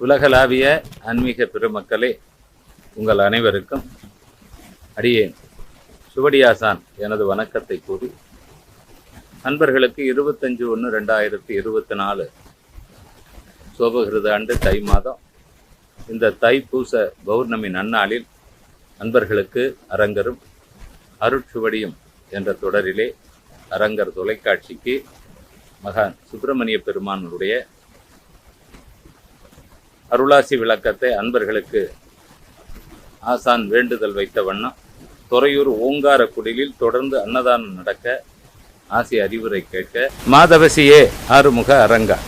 உலகளாவிய ஆன்மீக பெருமக்களே உங்கள் அனைவருக்கும் அடியேன் சுவடியாசான் எனது வணக்கத்தை கூறி நண்பர்களுக்கு இருபத்தஞ்சு ஒன்று ரெண்டாயிரத்தி இருபத்தி நாலு சோபகிருத ஆண்டு தை மாதம் இந்த தைப்பூச பௌர்ணமி நன்னாளில் நண்பர்களுக்கு அரங்கரும் அருட்சுவடியும் என்ற தொடரிலே அரங்கர் தொலைக்காட்சிக்கு மகான் சுப்பிரமணிய பெருமானுடைய அருளாசி விளக்கத்தை அன்பர்களுக்கு ஆசான் வேண்டுதல் வைத்த வண்ணம் துறையூர் ஓங்கார குடிலில் தொடர்ந்து அன்னதானம் நடக்க ஆசி அறிவுரை கேட்க மாதவசியே ஆறுமுக அரங்கா.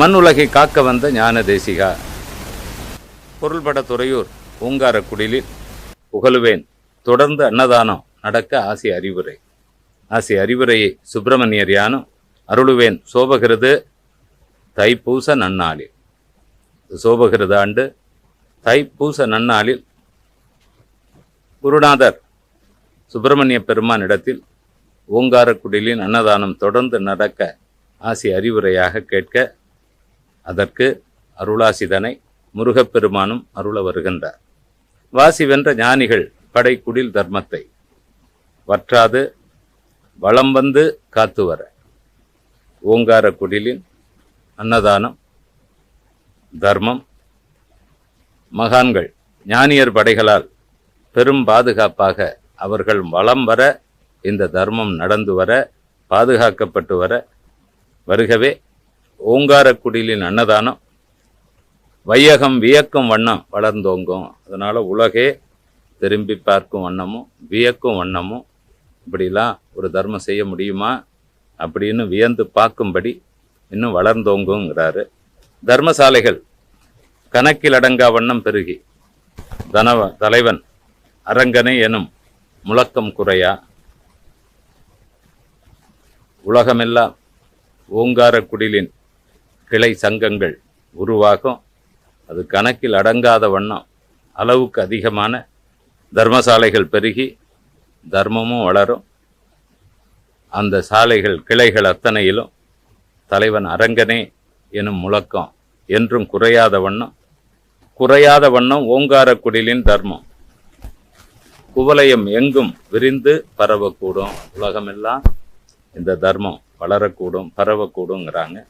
மண் உலகை காக்க வந்த ஞான தேசிகா. பொருள்பட துறையூர் ஓங்கார குடிலில் புகழுவேன். தொடர்ந்து அன்னதானம் நடக்க ஆசி அறிவுரை. ஆசி அறிவுரையை சுப்பிரமணியர் யானும் அருளுவேன். சோபகிருது தைப்பூச நன்னாளில். சோபகிருத ஆண்டு தைப்பூச நன்னாளில் குருநாதர் சுப்பிரமணிய பெருமான் இடத்தில் ஓங்காரக்குடிலின் அன்னதானம் தொடர்ந்து நடக்க ஆசி அறிவுரையாக கேட்க அதற்கு அருளாசிதனை முருகப்பெருமானும் அருள வருகின்றார். வாசி வென்ற ஞானிகள் படைக்குடில் தர்மத்தை வற்றாது வளம் வந்து காத்து வர. ஓங்காரக்குடிலின் அன்னதானம் தர்மம். மகான்கள் ஞானியர் படைகளால் பெரும் பாதுகாப்பாக அவர்கள் வளம் வர இந்த தர்மம் நடந்து வர பாதுகாக்கப்பட்டு வர வருகவே ஓங்காரக்குடிலின் அன்னதானம். வையகம் வியக்கும் வண்ணம் வளர்ந்தோங்கும். அதனால் உலகே திரும்பி பார்க்கும் வண்ணமும் வியக்கும் வண்ணமும் இப்படிலாம் ஒரு தர்மம் செய்ய முடியுமா? அப்படின்னு வியந்து பார்க்கும்படி இன்னும் வளர்ந்தோங்குங்கிறாரு. தர்மசாலைகள் கணக்கில் அடங்கா வண்ணம் பெருகி தனவ தலைவன் அரங்கனை எனும் முழக்கம் குறையா? உலகமெல்லாம் ஓங்கார குடிலின் கிளை சங்கங்கள் உருவாகும். அது கணக்கில் அடங்காத வண்ணம் அளவுக்கு அதிகமான தர்மசாலைகள் பெருகி தர்மமும் வளரும். அந்த சாலைகள் கிளைகள் அத்தனையிலும் தலைவன் அரங்கனே எனும் முழக்கம். என்றும் குறையாத வண்ணம். குறையாத வண்ணம் ஓங்கார குடிலின் தர்மம். குவலயம் எங்கும் விரிந்து பரவக்கூடும். உலகமெல்லாம் இந்த தர்மம் வளரக்கூடும் பரவக்கூடுங்கிறாங்க.